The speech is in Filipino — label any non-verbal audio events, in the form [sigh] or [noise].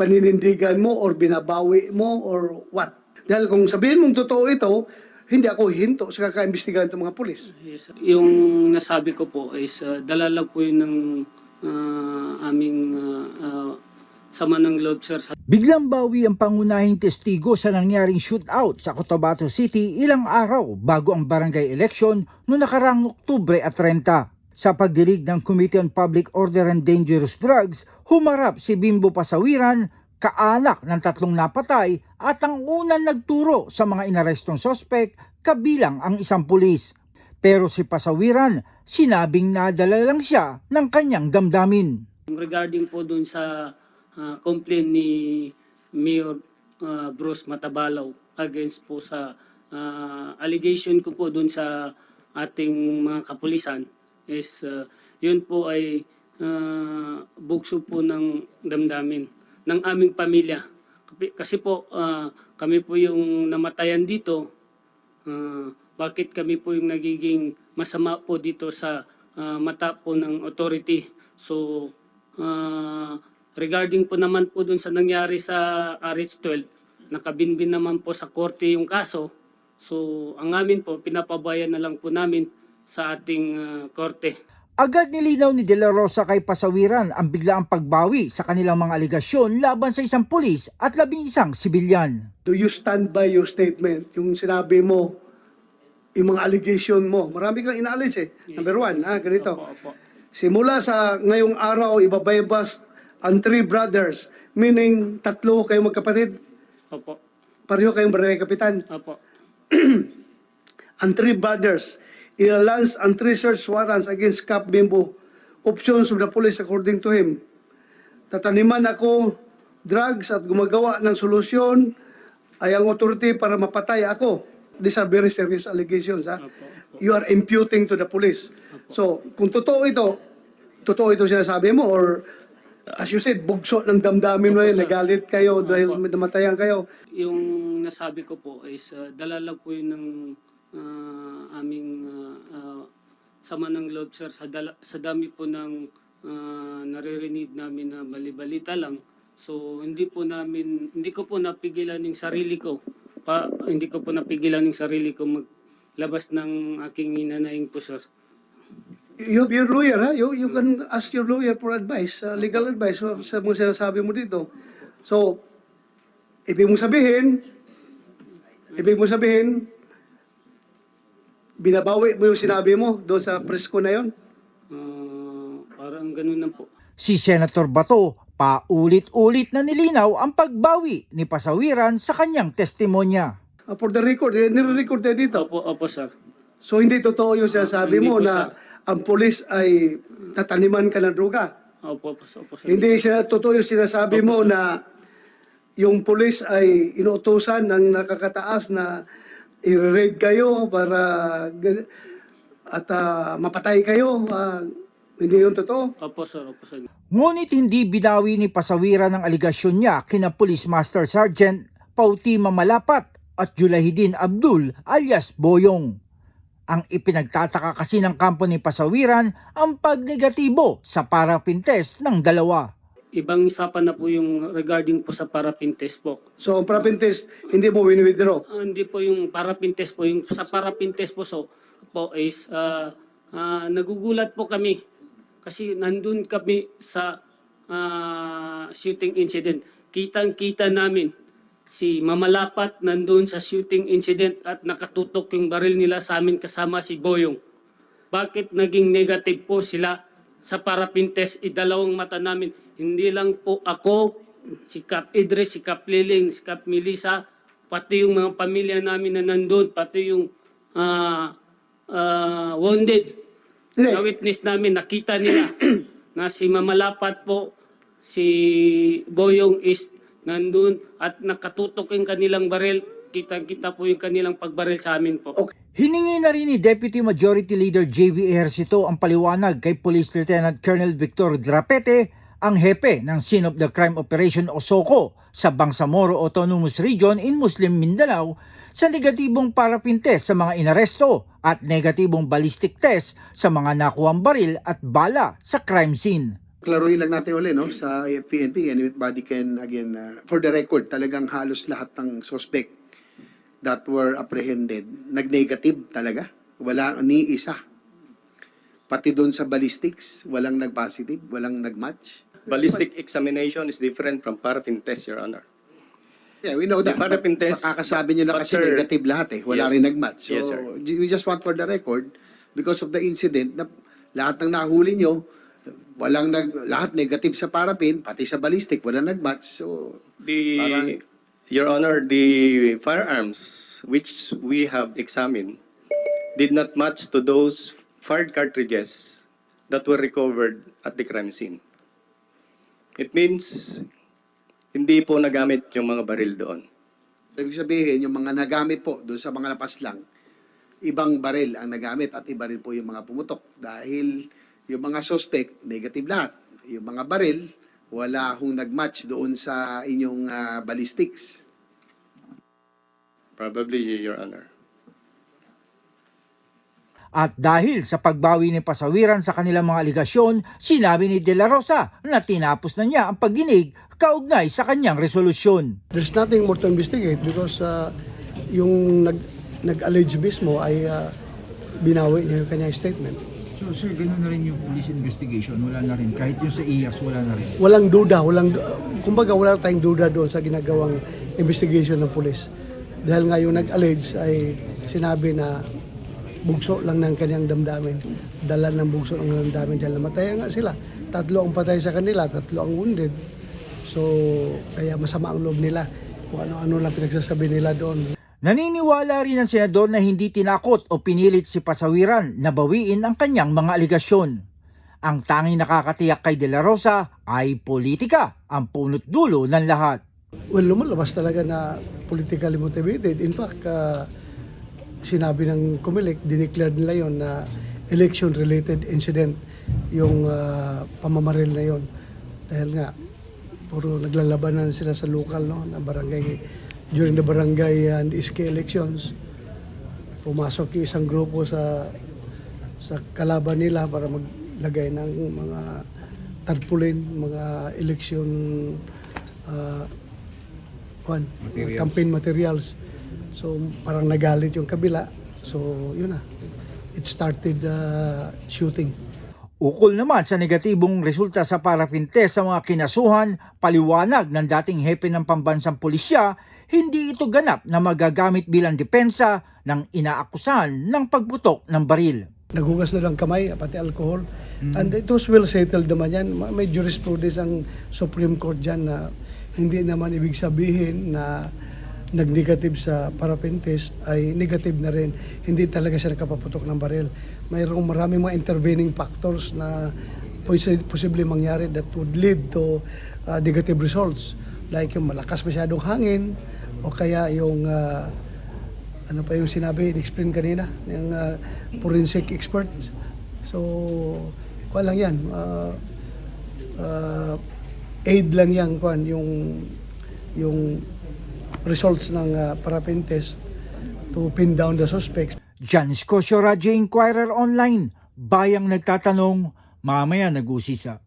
paninindigan mo or binabawi mo or what. Dahil kung sabihin mong totoo ito, hindi ako hinto sa kakaimbestigahan ng mga pulis. Yes. Yung nasabi ko po is uh, dala lang po yun ng uh, aming uh, uh, sama ng loob sir Biglang bawi ang pangunahing testigo sa nangyaring shootout sa Cotabato City ilang araw bago ang barangay election noong nakarang Oktubre at 30. Sa pagdirig ng Committee on Public Order and Dangerous Drugs, humarap si Bimbo Pasawiran, kaanak ng tatlong napatay at ang unang nagturo sa mga inarestong sospek kabilang ang isang pulis. Pero si Pasawiran, sinabing nadala lang siya ng kanyang damdamin. regarding po dun sa uh, complaint ni Mayor uh, Bruce Matabalaw against po sa uh, allegation ko po dun sa ating mga kapulisan is uh, yun po ay uh, bugso po ng damdamin ng aming pamilya. Kasi po uh, kami po yung namatayan dito Ah, bakit kami po yung nagiging masama po dito sa ah, mata po ng authority. So, ah, regarding po naman po dun sa nangyari sa RH12, nakabinbin naman po sa korte yung kaso. So, ang amin po, pinapabayan na lang po namin sa ating ah, korte. Agad nilinaw ni De La Rosa kay Pasawiran ang biglaang pagbawi sa kanilang mga aligasyon laban sa isang pulis at labing isang sibilyan. Do you stand by your statement? Yung sinabi mo, yung mga allegation mo. Marami kang inaalis eh. Number one, ha, ganito. Opo, opo. Simula sa ngayong araw, ibabaybas ang three brothers, meaning tatlo kayong magkapatid, Opo. pareho kayong barangay kapitan. Opo. [clears throat] Ang three brothers, ilalans ang three search warrants against Cap Bimbo. Options of the police according to him. Tataniman ako drugs at gumagawa ng solusyon ay ang authority para mapatay ako. These are very serious allegations. Ha? You are imputing to the police. So, kung totoo ito, totoo ito sinasabi mo or as you said, bugso ng damdamin mo yun, nagalit kayo dahil namatayan kayo. Yung nasabi ko po is uh, dala lang po yun ng uh, aming uh, uh, sama ng loob sir sa, dala, sa dami po ng uh, naririnig namin na balibalita lang. So hindi po namin hindi ko po napigilan yung sarili ko. Pa, hindi ko po napigilan yung sarili ko maglabas ng aking ninanaing po sir. You your lawyer, ha? You, you can ask your lawyer for advice, uh, legal advice sa sa mga sinasabi mo dito. So, ibig mo sabihin, ibig mo sabihin, binabawi mo yung sinabi mo doon sa presko na yon. Uh, parang ganun na po. Si Senator Bato paulit-ulit na nilinaw ang pagbawi ni Pasawiran sa kanyang testimonya. Uh, for the record, eh, nire-record na dito. Opo, opo sir. So, hindi totoo yung sinasabi Hindi mo po, na ang polis ay tataniman ka ng droga. Opo, opo, opo sir. Hindi siya totoo yung sinasabi mo na yung pulis ay inuutosan ng nakakataas na i-raid kayo para at ah, mapatay kayo. Ah, hindi yun totoo. Opo sir, opo sir. Ngunit hindi binawi ni Pasawiran ang aligasyon niya kina Police Master Sergeant Pautima Malapat at Julahidin Abdul alias Boyong. Ang ipinagtataka kasi ng kampo ni Pasawiran ang pagnegatibo sa parapin test ng dalawa. Ibang usapan na po yung regarding po sa parapin test po. So, ang parapin test, hindi mo wini-withdraw. Ah, hindi po yung parapin test po. Yung sa parapin test po, so, po is ah, ah, nagugulat po kami kasi nandun kami sa ah, shooting incident. Kitang-kita namin si Mamalapat nandun sa shooting incident at nakatutok yung baril nila sa amin kasama si Boyong. Bakit naging negative po sila sa parapin test? Idalawang mata namin. Hindi lang po ako, si Cap Idris, si Cap Liling, si Cap Melissa, pati yung mga pamilya namin na nandun, pati yung ah, ah, wounded na witness namin, nakita nila [clears throat] na si Mamalapat po, si Boyong is nandun at nakatutok yung kanilang baril. Kitang-kita po yung kanilang pagbaril sa amin po. Okay. Hiningi na rin ni Deputy Majority Leader JV Ejercito ang paliwanag kay Police Lieutenant Colonel Victor Drapete, ang hepe ng Scene of the Crime Operation o SOCO sa Bangsamoro Autonomous Region in Muslim Mindanao sa negatibong parapin test sa mga inaresto at negatibong ballistic test sa mga nakuwang baril at bala sa crime scene. Klaruhin lang natin ulit, no? Sa PNP, anybody can, again, uh, for the record, talagang halos lahat ng suspect that were apprehended, nag-negative talaga. Wala ni isa. Pati doon sa ballistics, walang nag-positive, walang nag-match. Ballistic examination is different from paraffin test, Your Honor. Yeah, we know that. The paraffin test- Makakasabi nyo na but kasi sir- negative lahat eh. Wala Yes. rin nag-match. So, Yes, sir. we just want for the record, because of the incident, na lahat ng nahuli nyo, walang nag, lahat negative sa paraffin, pati sa ballistic, walang nag-match. So, The, Parang- Your Honor, the firearms which we have examined did not match to those fired cartridges that were recovered at the crime scene. It means hindi po nagamit yung mga baril doon. ibig sabihin, yung mga nagamit po doon sa mga lapas lang, ibang baril ang nagamit at iba rin po yung mga pumutok. Dahil yung mga suspect, negative lahat. Yung mga baril, wala hong nag-match doon sa inyong ah, ballistics. Probably, Your Honor. At dahil sa pagbawi ni Pasawiran sa kanilang mga aligasyon, sinabi ni De La Rosa na tinapos na niya ang pagdinig kaugnay sa kanyang resolusyon. There's nothing more to investigate because uh, yung nag, nag-allege mismo ay uh, binawi niya yung kanyang statement. So sir, ganun na rin yung police investigation, wala na rin. Kahit yung sa IAS, wala na rin. Walang duda, walang, uh, kumbaga wala tayong duda doon sa ginagawang investigation ng pulis. Dahil nga yung nag-allege ay sinabi na bugso lang ng kanyang damdamin. Dala ng bugso ng damdamin dahil namatay nga sila. Tatlo ang patay sa kanila, tatlo ang wounded. So, kaya masama ang loob nila. Kung ano-ano lang pinagsasabi nila doon. Naniniwala rin ang senador na hindi tinakot o pinilit si Pasawiran na bawiin ang kanyang mga aligasyon. Ang tanging nakakatiyak kay De La Rosa ay politika, ang punot dulo ng lahat. Well, lumalabas talaga na politically motivated. In fact, uh, sinabi ng Comelec, dineclare nila yon na election-related incident yung uh, pamamaril na yon. Dahil nga, puro naglalabanan sila sa local no, na barangay during the barangay and SK elections. Pumasok yung isang grupo sa sa kalaban nila para maglagay ng mga tarpaulin, mga election uh, kwan, mga campaign materials. So parang nagalit yung kabila. So yun na. It started uh, shooting. Ukol naman sa negatibong resulta sa paraffin test sa mga kinasuhan, paliwanag ng dating hepe ng pambansang pulisya, hindi ito ganap na magagamit bilang depensa ng inaakusahan ng pagbutok ng baril. Naghugas na ng kamay, pati alcohol. And it was well settled naman yan. Ma- May jurisprudence ang Supreme Court dyan na hindi naman ibig sabihin na nag-negative sa paraffin test ay negative na rin. Hindi talaga siya nakapaputok ng baril. Mayroong maraming mga intervening factors na posi- posible mangyari that would lead to uh, negative results. Like yung malakas masyadong hangin o kaya yung uh, ano pa yung sinabi, explain kanina, ng uh, forensic expert. So, kuha lang yan. Uh, uh, aid lang yan, kuhan, yung, yung results ng uh, paraffin test to pin down the suspects. Jan Scotia Radyo Inquirer Online, bayang nagtatanong, mamaya nag-usisa.